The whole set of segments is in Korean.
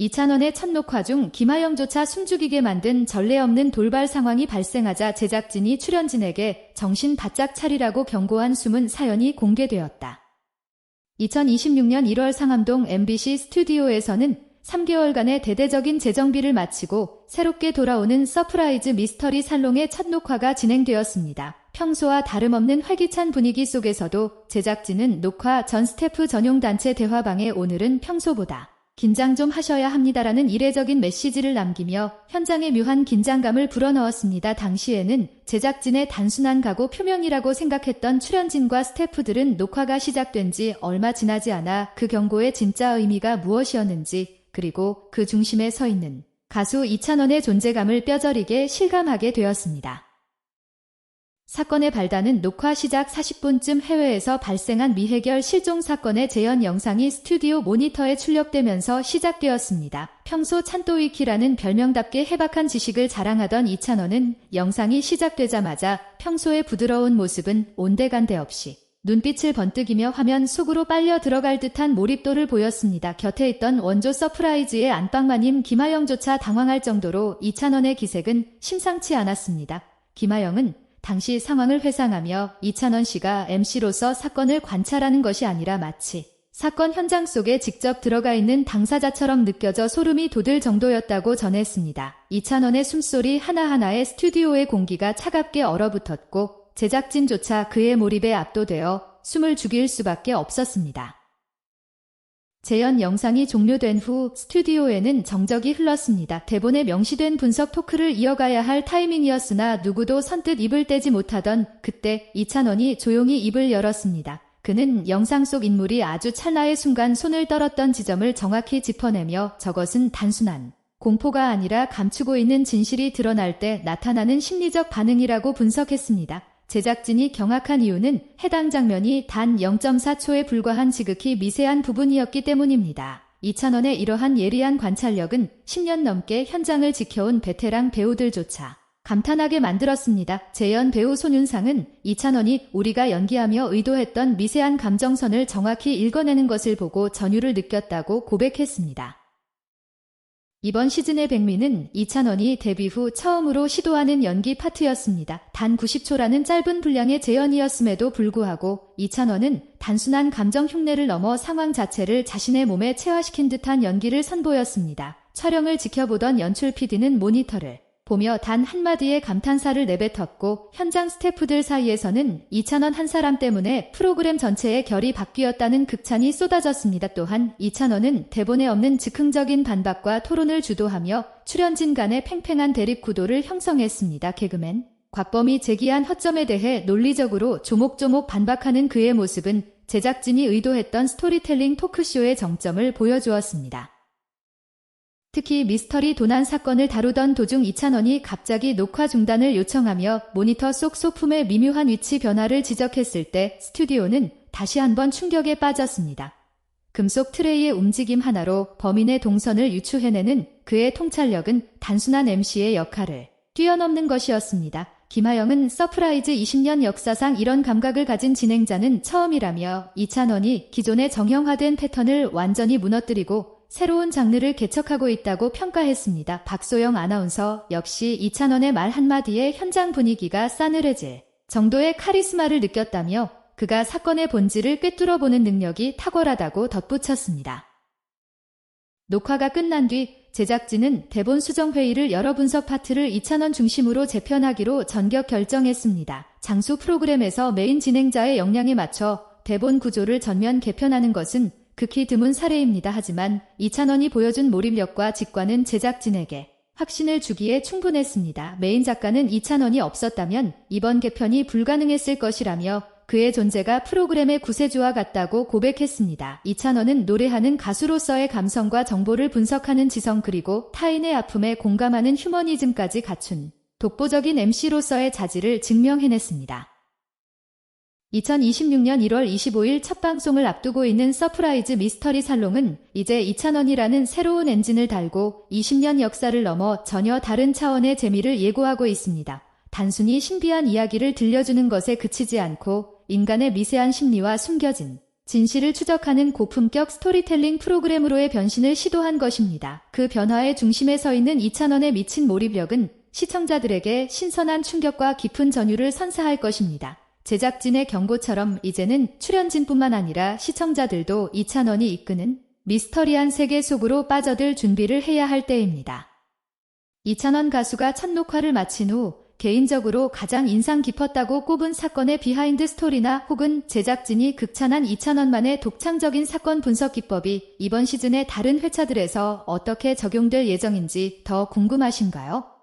이찬원의 첫 녹화 중 김하영조차 숨죽이게 만든 전례 없는 돌발 상황이 발생하자 제작진이 출연진에게 정신 바짝 차리라고 경고한 숨은 사연이 공개되었다. 2026년 1월 상암동 MBC 스튜디오에서는 3개월간의 대대적인 재정비를 마치고 새롭게 돌아오는 서프라이즈 미스터리 살롱의 첫 녹화가 진행되었습니다. 평소와 다름없는 활기찬 분위기 속에서도 제작진은 녹화 전 스태프 전용 단체 대화방에 오늘은 평소보다 긴장 좀 하셔야 합니다라는 이례적인 메시지를 남기며 현장의 묘한 긴장감을 불어넣었습니다. 당시에는 제작진의 단순한 각오 표명이라고 생각했던 출연진과 스태프들은 녹화가 시작된 지 얼마 지나지 않아 그 경고의 진짜 의미가 무엇이었는지 그리고 그 중심에 서 있는 가수 이찬원의 존재감을 뼈저리게 실감하게 되었습니다. 사건의 발단은 녹화 시작 40분쯤 해외에서 발생한 미해결 실종 사건의 재현 영상이 스튜디오 모니터에 출력되면서 시작되었습니다. 평소 찬또위키라는 별명답게 해박한 지식을 자랑하던 이찬원은 영상이 시작되자마자 평소의 부드러운 모습은 온데간데 없이 눈빛을 번뜩이며 화면 속으로 빨려 들어갈 듯한 몰입도를 보였습니다. 곁에 있던 원조 서프라이즈의 안방마님 김하영조차 당황할 정도로 이찬원의 기색은 심상치 않았습니다. 김하영은 당시 상황을 회상하며 이찬원 씨가 MC로서 사건을 관찰하는 것이 아니라 마치 사건 현장 속에 직접 들어가 있는 당사자처럼 느껴져 소름이 돋을 정도였다고 전했습니다. 이찬원의 숨소리 하나하나에 스튜디오의 공기가 차갑게 얼어붙었고 제작진조차 그의 몰입에 압도되어 숨을 죽일 수밖에 없었습니다. 재연 영상이 종료된 후 스튜디오에는 정적이 흘렀습니다. 대본에 명시된 분석 토크를 이어가야 할 타이밍이었으나 누구도 선뜻 입을 떼지 못하던 그때 이찬원이 조용히 입을 열었습니다. 그는 영상 속 인물이 아주 찰나의 순간 손을 떨었던 지점을 정확히 짚어내며 저것은 단순한 공포가 아니라 감추고 있는 진실이 드러날 때 나타나는 심리적 반응이라고 분석했습니다. 제작진이 경악한 이유는 해당 장면이 단 0.4초에 불과한 지극히 미세한 부분이었기 때문입니다. 이찬원의 이러한 예리한 관찰력은 10년 넘게 현장을 지켜온 베테랑 배우들조차 감탄하게 만들었습니다. 재연 배우 손윤상은 이찬원이 우리가 연기하며 의도했던 미세한 감정선을 정확히 읽어내는 것을 보고 전율을 느꼈다고 고백했습니다. 이번 시즌의 백미는 이찬원이 데뷔 후 처음으로 시도하는 연기 파트였습니다. 단 90초라는 짧은 분량의 재연이었음에도 불구하고 이찬원은 단순한 감정 흉내를 넘어 상황 자체를 자신의 몸에 체화시킨 듯한 연기를 선보였습니다. 촬영을 지켜보던 연출 PD는 모니터를 보며 단 한마디의 감탄사를 내뱉었고 현장 스태프들 사이에서는 이찬원 한 사람 때문에 프로그램 전체의 결이 바뀌었다는 극찬이 쏟아졌습니다. 또한 이찬원은 대본에 없는 즉흥적인 반박과 토론을 주도하며 출연진 간의 팽팽한 대립 구도를 형성했습니다. 개그맨 곽범이 제기한 허점에 대해 논리적으로 조목조목 반박하는 그의 모습은 제작진이 의도했던 스토리텔링 토크쇼의 정점을 보여주었습니다. 특히 미스터리 도난 사건을 다루던 도중 이찬원이 갑자기 녹화 중단을 요청하며 모니터 속 소품의 미묘한 위치 변화를 지적했을 때 스튜디오는 다시 한번 충격에 빠졌습니다. 금속 트레이의 움직임 하나로 범인의 동선을 유추해내는 그의 통찰력은 단순한 MC의 역할을 뛰어넘는 것이었습니다. 김하영은 서프라이즈 20년 역사상 이런 감각을 가진 진행자는 처음이라며 이찬원이 기존의 정형화된 패턴을 완전히 무너뜨리고 새로운 장르를 개척하고 있다고 평가했습니다. 박소영 아나운서 역시 이찬원의 말 한마디에 현장 분위기가 싸늘해질 정도의 카리스마를 느꼈다며 그가 사건의 본질을 꿰뚫어 보는 능력이 탁월하다고 덧붙였습니다. 녹화가 끝난 뒤 제작진은 대본 수정 회의를 여러 분석 파트를 이찬원 중심으로 재편하기로 전격 결정했습니다. 장수 프로그램에서 메인 진행자의 역량에 맞춰 대본 구조를 전면 개편하는 것은 극히 드문 사례입니다. 하지만 이찬원이 보여준 몰입력과 직관은 제작진에게 확신을 주기에 충분했습니다. 메인 작가는 이찬원이 없었다면 이번 개편이 불가능했을 것이라며 그의 존재가 프로그램의 구세주와 같다고 고백했습니다. 이찬원은 노래하는 가수로서의 감성과 정보를 분석하는 지성 그리고 타인의 아픔에 공감하는 휴머니즘까지 갖춘 독보적인 MC로서의 자질을 증명해냈습니다. 2026년 1월 25일 첫 방송을 앞두고 있는 서프라이즈 미스터리 살롱은 이제 2,000원이라는 새로운 엔진을 달고 20년 역사를 넘어 전혀 다른 차원의 재미를 예고하고 있습니다. 단순히 신비한 이야기를 들려주는 것에 그치지 않고 인간의 미세한 심리와 숨겨진 진실을 추적하는 고품격 스토리텔링 프로그램으로의 변신을 시도한 것입니다. 그 변화의 중심에 서 있는 이찬원의 미친 몰입력은 시청자들에게 신선한 충격과 깊은 전율을 선사할 것입니다. 제작진의 경고처럼 이제는 출연진뿐만 아니라 시청자들도 이찬원이 이끄는 미스터리한 세계 속으로 빠져들 준비를 해야 할 때입니다. 이찬원 가수가 첫 녹화를 마친 후 개인적으로 가장 인상 깊었다고 꼽은 사건의 비하인드 스토리나 혹은 제작진이 극찬한 이찬원만의 독창적인 사건 분석 기법이 이번 시즌의 다른 회차들에서 어떻게 적용될 예정인지 더 궁금하신가요?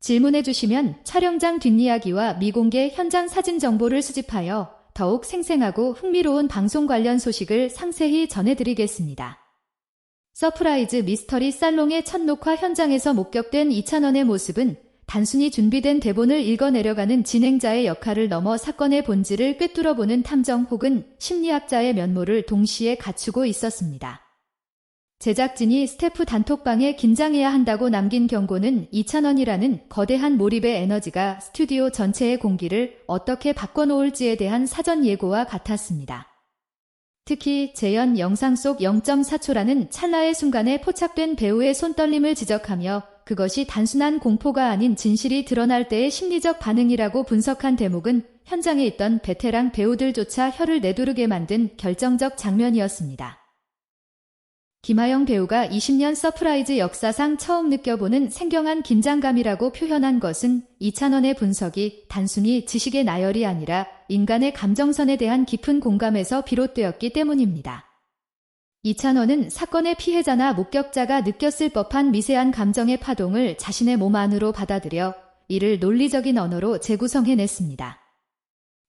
질문해 주시면 촬영장 뒷이야기와 미공개 현장 사진 정보를 수집하여 더욱 생생하고 흥미로운 방송 관련 소식을 상세히 전해드리겠습니다. 서프라이즈 미스터리 살롱의 첫 녹화 현장에서 목격된 이찬원의 모습은 단순히 준비된 대본을 읽어내려가는 진행자의 역할을 넘어 사건의 본질을 꿰뚫어보는 탐정 혹은 심리학자의 면모를 동시에 갖추고 있었습니다. 제작진이 스태프 단톡방에 긴장해야 한다고 남긴 경고는 이찬원이라는 거대한 몰입의 에너지가 스튜디오 전체의 공기를 어떻게 바꿔놓을지에 대한 사전 예고와 같았습니다. 특히 재연 영상 속 0.4초라는 찰나의 순간에 포착된 배우의 손떨림을 지적하며 그것이 단순한 공포가 아닌 진실이 드러날 때의 심리적 반응이라고 분석한 대목은 현장에 있던 베테랑 배우들조차 혀를 내두르게 만든 결정적 장면이었습니다. 김하영 배우가 20년 서프라이즈 역사상 처음 느껴보는 생경한 긴장감이라고 표현한 것은 이찬원의 분석이 단순히 지식의 나열이 아니라 인간의 감정선에 대한 깊은 공감에서 비롯되었기 때문입니다. 이찬원은 사건의 피해자나 목격자가 느꼈을 법한 미세한 감정의 파동을 자신의 몸 안으로 받아들여 이를 논리적인 언어로 재구성해냈습니다.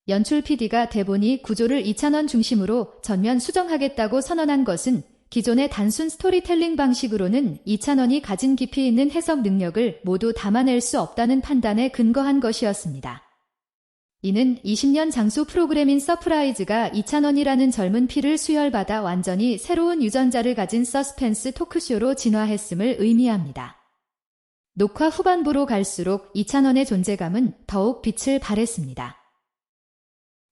연출 PD가 대본이 구조를 이찬원 중심으로 전면 수정하겠다고 선언한 것은 기존의 단순 스토리텔링 방식으로는 이찬원이 가진 깊이 있는 해석 능력을 모두 담아낼 수 없다는 판단에 근거한 것이었습니다. 이는 20년 장수 프로그램인 서프라이즈가 이찬원이라는 젊은 피를 수혈받아 완전히 새로운 유전자를 가진 서스펜스 토크쇼로 진화했음을 의미합니다. 녹화 후반부로 갈수록 이찬원의 존재감은 더욱 빛을 발했습니다.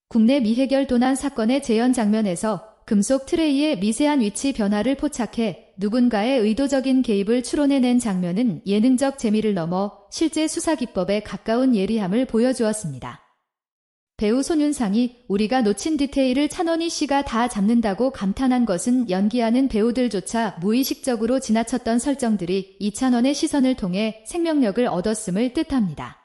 국내 미해결 도난 사건의 재현 장면에서 금속 트레이의 미세한 위치 변화를 포착해 누군가의 의도적인 개입을 추론해낸 장면은 예능적 재미를 넘어 실제 수사 기법에 가까운 예리함을 보여주었습니다. 배우 손윤상이 우리가 놓친 디테일을 찬원이 씨가 다 잡는다고 감탄한 것은 연기하는 배우들조차 무의식적으로 지나쳤던 설정들이 이찬원의 시선을 통해 생명력을 얻었음을 뜻합니다.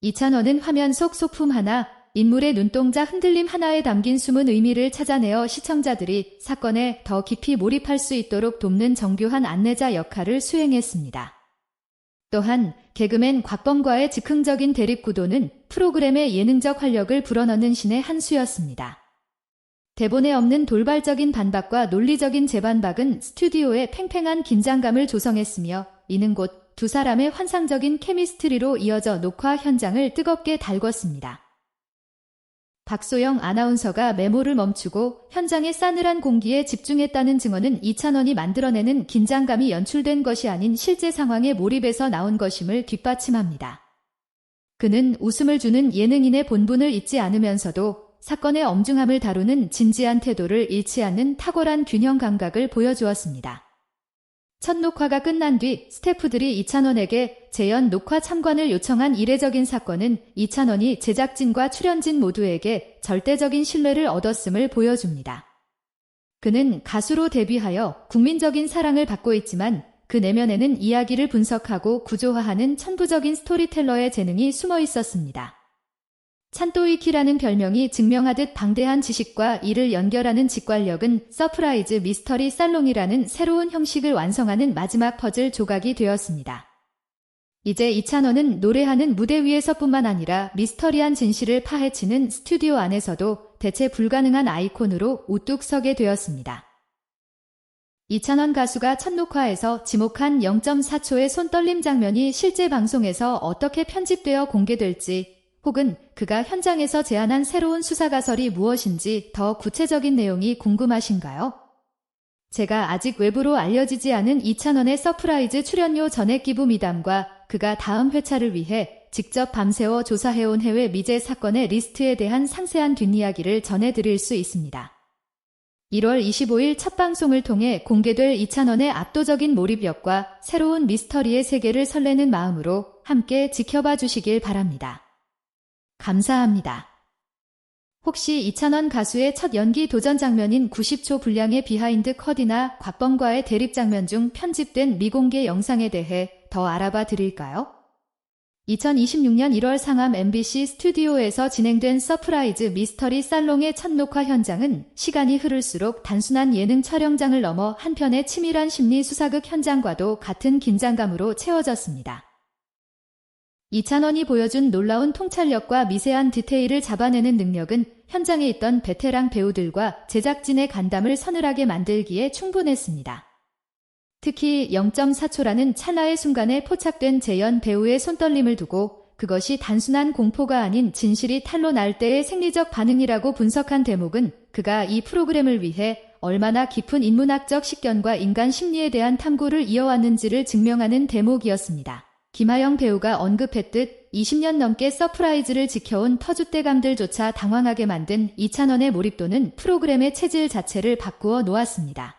이찬원은 화면 속 소품 하나, 인물의 눈동자 흔들림 하나에 담긴 숨은 의미를 찾아내어 시청자들이 사건에 더 깊이 몰입할 수 있도록 돕는 정교한 안내자 역할을 수행했습니다. 또한 개그맨 곽범과의 즉흥적인 대립 구도는 프로그램의 예능적 활력을 불어넣는 신의 한 수였습니다. 대본에 없는 돌발적인 반박과 논리적인 재반박은 스튜디오의 팽팽한 긴장감을 조성했으며 이는 곧 두 사람의 환상적인 케미스트리로 이어져 녹화 현장을 뜨겁게 달궜습니다. 박소영 아나운서가 메모를 멈추고 현장의 싸늘한 공기에 집중했다는 증언은 이찬원이 만들어내는 긴장감이 연출된 것이 아닌 실제 상황에 몰입해서 나온 것임을 뒷받침합니다. 그는 웃음을 주는 예능인의 본분을 잊지 않으면서도 사건의 엄중함을 다루는 진지한 태도를 잃지 않는 탁월한 균형 감각을 보여주었습니다. 첫 녹화가 끝난 뒤 스태프들이 이찬원에게 재연 녹화 참관을 요청한 이례적인 사건은 이찬원이 제작진과 출연진 모두에게 절대적인 신뢰를 얻었음을 보여줍니다. 그는 가수로 데뷔하여 국민적인 사랑을 받고 있지만 그 내면에는 이야기를 분석하고 구조화하는 천부적인 스토리텔러의 재능이 숨어 있었습니다. 찬또이키라는 별명이 증명하듯 방대한 지식과 이를 연결하는 직관력은 서프라이즈 미스터리 살롱이라는 새로운 형식을 완성하는 마지막 퍼즐 조각이 되었습니다. 이제 이찬원은 노래하는 무대 위에서뿐만 아니라 미스터리한 진실을 파헤치는 스튜디오 안에서도 대체 불가능한 아이콘으로 우뚝 서게 되었습니다. 이찬원 가수가 첫 녹화에서 지목한 0.4초의 손떨림 장면이 실제 방송에서 어떻게 편집되어 공개될지 혹은 그가 현장에서 제안한 새로운 수사 가설이 무엇인지 더 구체적인 내용이 궁금하신가요? 제가 아직 외부로 알려지지 않은 이찬원의 서프라이즈 출연료 전액 기부 미담과 그가 다음 회차를 위해 직접 밤새워 조사해온 해외 미제 사건의 리스트에 대한 상세한 뒷이야기를 전해드릴 수 있습니다. 1월 25일 첫 방송을 통해 공개될 이찬원의 압도적인 몰입력과 새로운 미스터리의 세계를 설레는 마음으로 함께 지켜봐 주시길 바랍니다. 감사합니다. 혹시 이찬원 가수의 첫 연기 도전 장면인 90초 분량의 비하인드 컷이나 곽범과의 대립 장면 중 편집된 미공개 영상에 대해 더 알아봐 드릴까요? 2026년 1월 상암 MBC 스튜디오에서 진행된 서프라이즈 미스터리 살롱의 첫 녹화 현장은 시간이 흐를수록 단순한 예능 촬영장을 넘어 한편의 치밀한 심리 수사극 현장과도 같은 긴장감으로 채워졌습니다. 이찬원이 보여준 놀라운 통찰력과 미세한 디테일을 잡아내는 능력은 현장에 있던 베테랑 배우들과 제작진의 간담을 서늘하게 만들기에 충분했습니다. 특히 0.4초라는 찰나의 순간에 포착된 재현 배우의 손떨림을 두고 그것이 단순한 공포가 아닌 진실이 탄로 날 때의 생리적 반응이라고 분석한 대목은 그가 이 프로그램을 위해 얼마나 깊은 인문학적 식견과 인간 심리에 대한 탐구를 이어왔는지를 증명하는 대목이었습니다. 김하영 배우가 언급했듯 20년 넘게 서프라이즈를 지켜온 터줏대감들조차 당황하게 만든 이찬원의 몰입도는 프로그램의 체질 자체를 바꾸어 놓았습니다.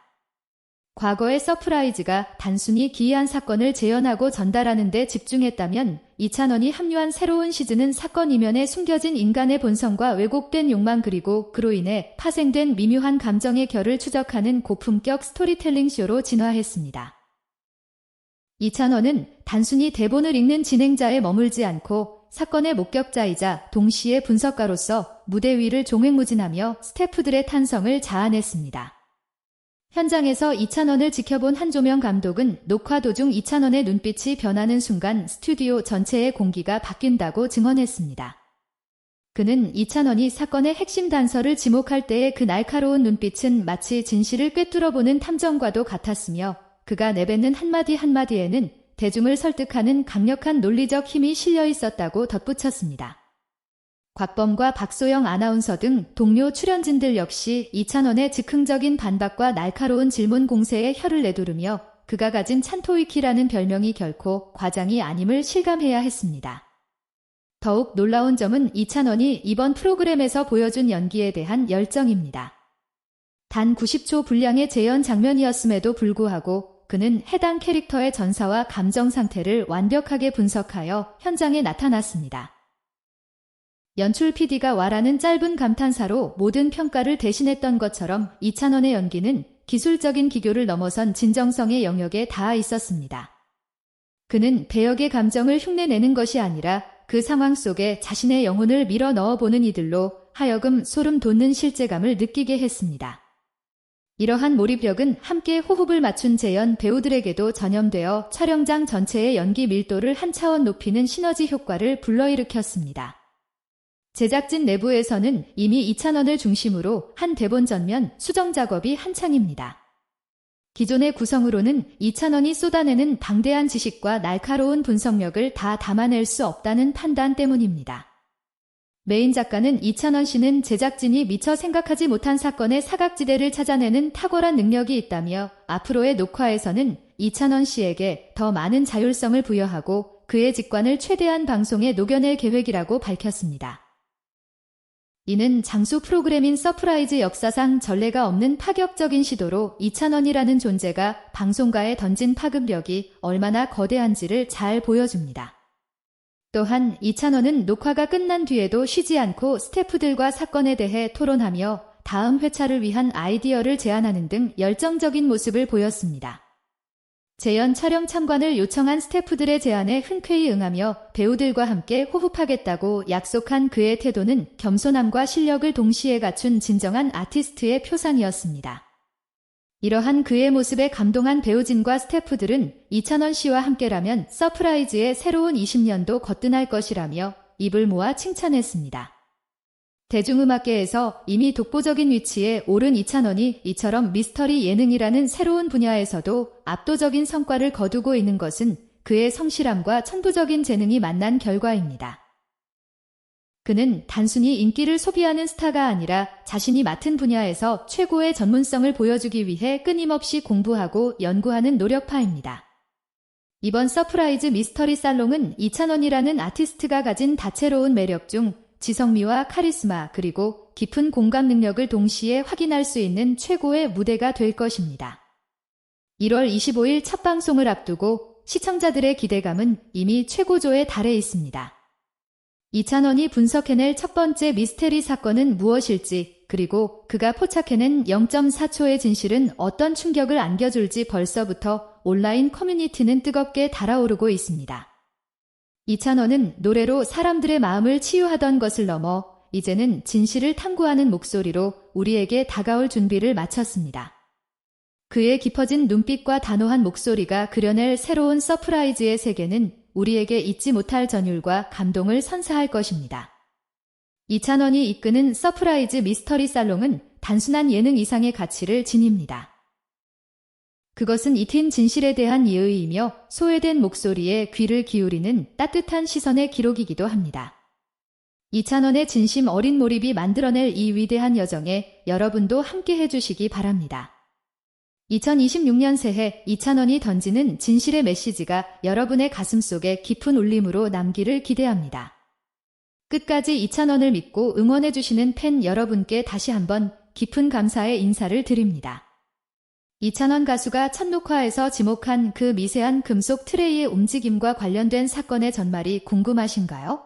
과거의 서프라이즈가 단순히 기이한 사건을 재현하고 전달하는 데 집중했다면 이찬원이 합류한 새로운 시즌은 사건 이면에 숨겨진 인간의 본성과 왜곡된 욕망 그리고 그로 인해 파생된 미묘한 감정의 결을 추적하는 고품격 스토리텔링 쇼로 진화했습니다. 이찬원은 단순히 대본을 읽는 진행자에 머물지 않고 사건의 목격자이자 동시에 분석가로서 무대 위를 종횡무진하며 스태프들의 탄성을 자아냈습니다. 현장에서 이찬원을 지켜본 한조명 감독은 녹화 도중 이찬원의 눈빛이 변하는 순간 스튜디오 전체의 공기가 바뀐다고 증언했습니다. 그는 이찬원이 사건의 핵심 단서를 지목할 때의 그 날카로운 눈빛은 마치 진실을 꿰뚫어보는 탐정과도 같았으며 그가 내뱉는 한마디 한마디에는 대중을 설득하는 강력한 논리적 힘이 실려 있었다고 덧붙였습니다. 곽범과 박소영 아나운서 등 동료 출연진들 역시 이찬원의 즉흥적인 반박과 날카로운 질문 공세에 혀를 내두르며 그가 가진 찬토이키라는 별명이 결코 과장이 아님을 실감해야 했습니다. 더욱 놀라운 점은 이찬원이 이번 프로그램에서 보여준 연기에 대한 열정입니다. 단 90초 분량의 재연 장면이었음에도 불구하고 그는 해당 캐릭터의 전사와 감정 상태를 완벽하게 분석하여 현장에 나타났습니다. 연출 PD가 와라는 짧은 감탄사로 모든 평가를 대신했던 것처럼 이찬원의 연기는 기술적인 기교를 넘어선 진정성의 영역에 닿아 있었습니다. 그는 배역의 감정을 흉내내는 것이 아니라 그 상황 속에 자신의 영혼을 밀어 넣어보는 이들로 하여금 소름 돋는 실제감을 느끼게 했습니다. 이러한 몰입력은 함께 호흡을 맞춘 재연 배우들에게도 전염되어 촬영장 전체의 연기 밀도를 한 차원 높이는 시너지 효과를 불러일으켰습니다. 제작진 내부에서는 이미 2찬원을 중심으로 한 대본 전면 수정 작업이 한창입니다. 기존의 구성으로는 2찬원이 쏟아내는 방대한 지식과 날카로운 분석력을 다 담아낼 수 없다는 판단 때문입니다. 메인 작가는 이찬원 씨는 제작진이 미처 생각하지 못한 사건의 사각지대를 찾아내는 탁월한 능력이 있다며 앞으로의 녹화에서는 이찬원 씨에게 더 많은 자율성을 부여하고 그의 직관을 최대한 방송에 녹여낼 계획이라고 밝혔습니다. 이는 장수 프로그램인 서프라이즈 역사상 전례가 없는 파격적인 시도로 이찬원이라는 존재가 방송가에 던진 파급력이 얼마나 거대한지를 잘 보여줍니다. 또한 이찬원은 녹화가 끝난 뒤에도 쉬지 않고 스태프들과 사건에 대해 토론하며 다음 회차를 위한 아이디어를 제안하는 등 열정적인 모습을 보였습니다. 재연 촬영 참관을 요청한 스태프들의 제안에 흔쾌히 응하며 배우들과 함께 호흡하겠다고 약속한 그의 태도는 겸손함과 실력을 동시에 갖춘 진정한 아티스트의 표상이었습니다. 이러한 그의 모습에 감동한 배우진과 스태프들은 이찬원 씨와 함께라면 서프라이즈의 새로운 20년도 거뜬할 것이라며 입을 모아 칭찬했습니다. 대중음악계에서 이미 독보적인 위치에 오른 이찬원이 이처럼 미스터리 예능이라는 새로운 분야에서도 압도적인 성과를 거두고 있는 것은 그의 성실함과 천부적인 재능이 만난 결과입니다. 그는 단순히 인기를 소비하는 스타가 아니라 자신이 맡은 분야에서 최고의 전문성을 보여주기 위해 끊임없이 공부하고 연구하는 노력파입니다. 이번 서프라이즈 미스터리 살롱은 이찬원이라는 아티스트가 가진 다채로운 매력 중 지성미와 카리스마 그리고 깊은 공감 능력을 동시에 확인할 수 있는 최고의 무대가 될 것입니다. 1월 25일 첫 방송을 앞두고 시청자들의 기대감은 이미 최고조에 달해 있습니다. 이찬원이 분석해낼 첫 번째 미스테리 사건은 무엇일지 그리고 그가 포착해낸 0.4초의 진실은 어떤 충격을 안겨줄지 벌써부터 온라인 커뮤니티는 뜨겁게 달아오르고 있습니다. 이찬원은 노래로 사람들의 마음을 치유하던 것을 넘어 이제는 진실을 탐구하는 목소리로 우리에게 다가올 준비를 마쳤습니다. 그의 깊어진 눈빛과 단호한 목소리가 그려낼 새로운 서프라이즈의 세계는 우리에게 잊지 못할 전율과 감동을 선사할 것입니다. 이찬원이 이끄는 서프라이즈 미스터리 살롱은 단순한 예능 이상의 가치를 지닙니다. 그것은 이틴 진실에 대한 예의이며 소외된 목소리에 귀를 기울이는 따뜻한 시선의 기록이기도 합니다. 이찬원의 진심 어린 몰입이 만들어낼 이 위대한 여정에 여러분도 함께 해주시기 바랍니다. 2026년 새해 이찬원이 던지는 진실의 메시지가 여러분의 가슴 속에 깊은 울림으로 남기를 기대합니다. 끝까지 이찬원을 믿고 응원해주시는 팬 여러분께 다시 한번 깊은 감사의 인사를 드립니다. 이찬원 가수가 첫 녹화에서 지목한 그 미세한 금속 트레이의 움직임과 관련된 사건의 전말이 궁금하신가요?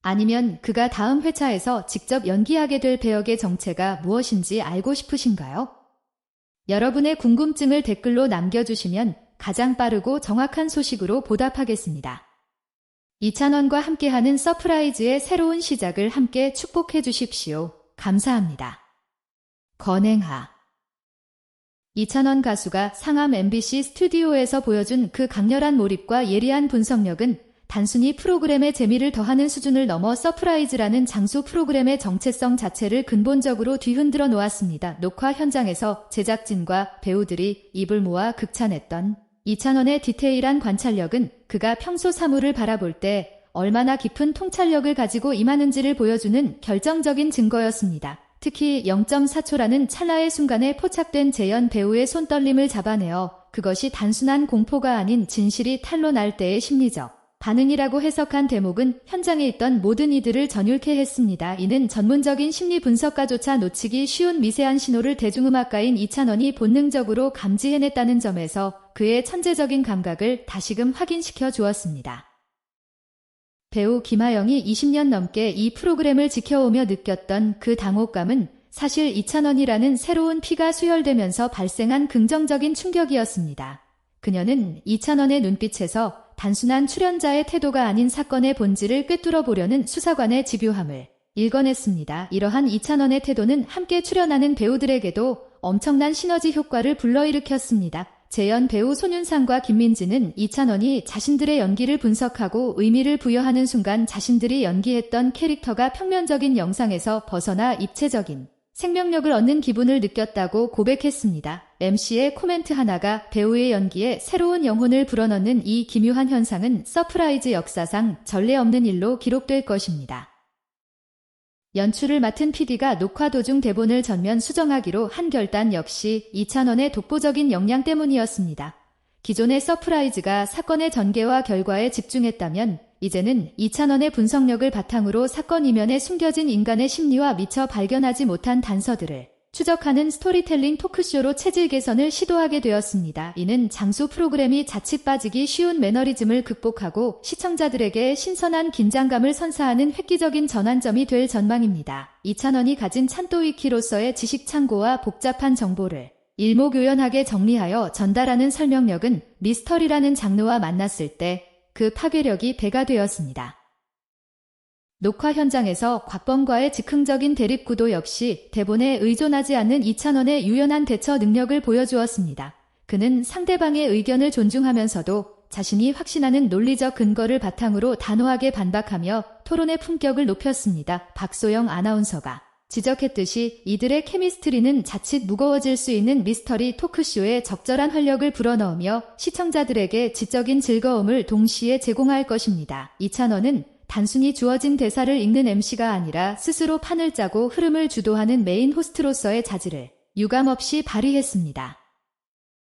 아니면 그가 다음 회차에서 직접 연기하게 될 배역의 정체가 무엇인지 알고 싶으신가요? 여러분의 궁금증을 댓글로 남겨주시면 가장 빠르고 정확한 소식으로 보답하겠습니다. 이찬원과 함께하는 서프라이즈의 새로운 시작을 함께 축복해 주십시오. 감사합니다. 건행하 이찬원 가수가 상암 MBC 스튜디오에서 보여준 그 강렬한 몰입과 예리한 분석력은 단순히 프로그램의 재미를 더하는 수준을 넘어 서프라이즈라는 장수 프로그램의 정체성 자체를 근본적으로 뒤흔들어 놓았습니다. 녹화 현장에서 제작진과 배우들이 입을 모아 극찬했던 이찬원의 디테일한 관찰력은 그가 평소 사물을 바라볼 때 얼마나 깊은 통찰력을 가지고 임하는지를 보여주는 결정적인 증거였습니다. 특히 0.4초라는 찰나의 순간에 포착된 재현 배우의 손떨림을 잡아내어 그것이 단순한 공포가 아닌 진실이 탄로 날 때의 심리적 반응이라고 해석한 대목은 현장에 있던 모든 이들을 전율케 했습니다. 이는 전문적인 심리 분석가조차 놓치기 쉬운 미세한 신호를 대중음악가인 이찬원이 본능적으로 감지해냈다는 점에서 그의 천재적인 감각을 다시금 확인시켜 주었습니다. 배우 김하영이 20년 넘게 이 프로그램을 지켜오며 느꼈던 그 당혹감은 사실 이찬원이라는 새로운 피가 수혈되면서 발생한 긍정적인 충격이었습니다. 그녀는 이찬원의 눈빛에서 단순한 출연자의 태도가 아닌 사건의 본질을 꿰뚫어 보려는 수사관의 집요함을 일궈냈습니다. 이러한 이찬원의 태도는 함께 출연하는 배우들에게도 엄청난 시너지 효과를 불러일으켰습니다. 재연 배우 손윤상과 김민지는 이찬원이 자신들의 연기를 분석하고 의미를 부여하는 순간 자신들이 연기했던 캐릭터가 평면적인 영상에서 벗어나 입체적인 생명력을 얻는 기분을 느꼈다고 고백했습니다. MC의 코멘트 하나가 배우의 연기에 새로운 영혼을 불어넣는 이 기묘한 현상은 서프라이즈 역사상 전례 없는 일로 기록될 것입니다. 연출을 맡은 PD가 녹화 도중 대본을 전면 수정하기로 한 결단 역시 이찬원의 독보적인 역량 때문이었습니다. 기존의 서프라이즈가 사건의 전개와 결과에 집중했다면 이제는 2차원의 분석력을 바탕으로 사건 이면에 숨겨진 인간의 심리와 미처 발견하지 못한 단서들을 추적하는 스토리텔링 토크쇼로 체질 개선을 시도하게 되었습니다. 이는 장수 프로그램이 자칫 빠지기 쉬운 매너리즘을 극복하고 시청자들에게 신선한 긴장감을 선사하는 획기적인 전환점이 될 전망입니다. 이찬원이 가진 찬또위키로서의 지식 창고와 복잡한 정보를 일목요연하게 정리하여 전달하는 설명력은 미스터리라는 장르와 만났을 때 그 파괴력이 배가 되었습니다. 녹화 현장에서 곽범과의 즉흥적인 대립 구도 역시 대본에 의존하지 않는 이찬원의 유연한 대처 능력을 보여주었습니다. 그는 상대방의 의견을 존중하면서도 자신이 확신하는 논리적 근거를 바탕으로 단호하게 반박하며 토론의 품격을 높였습니다. 박소영 아나운서가 지적했듯이 이들의 케미스트리는 자칫 무거워질 수 있는 미스터리 토크쇼에 적절한 활력을 불어넣으며 시청자들에게 지적인 즐거움을 동시에 제공할 것입니다. 이찬원은 단순히 주어진 대사를 읽는 MC가 아니라 스스로 판을 짜고 흐름을 주도하는 메인 호스트로서의 자질을 유감없이 발휘했습니다.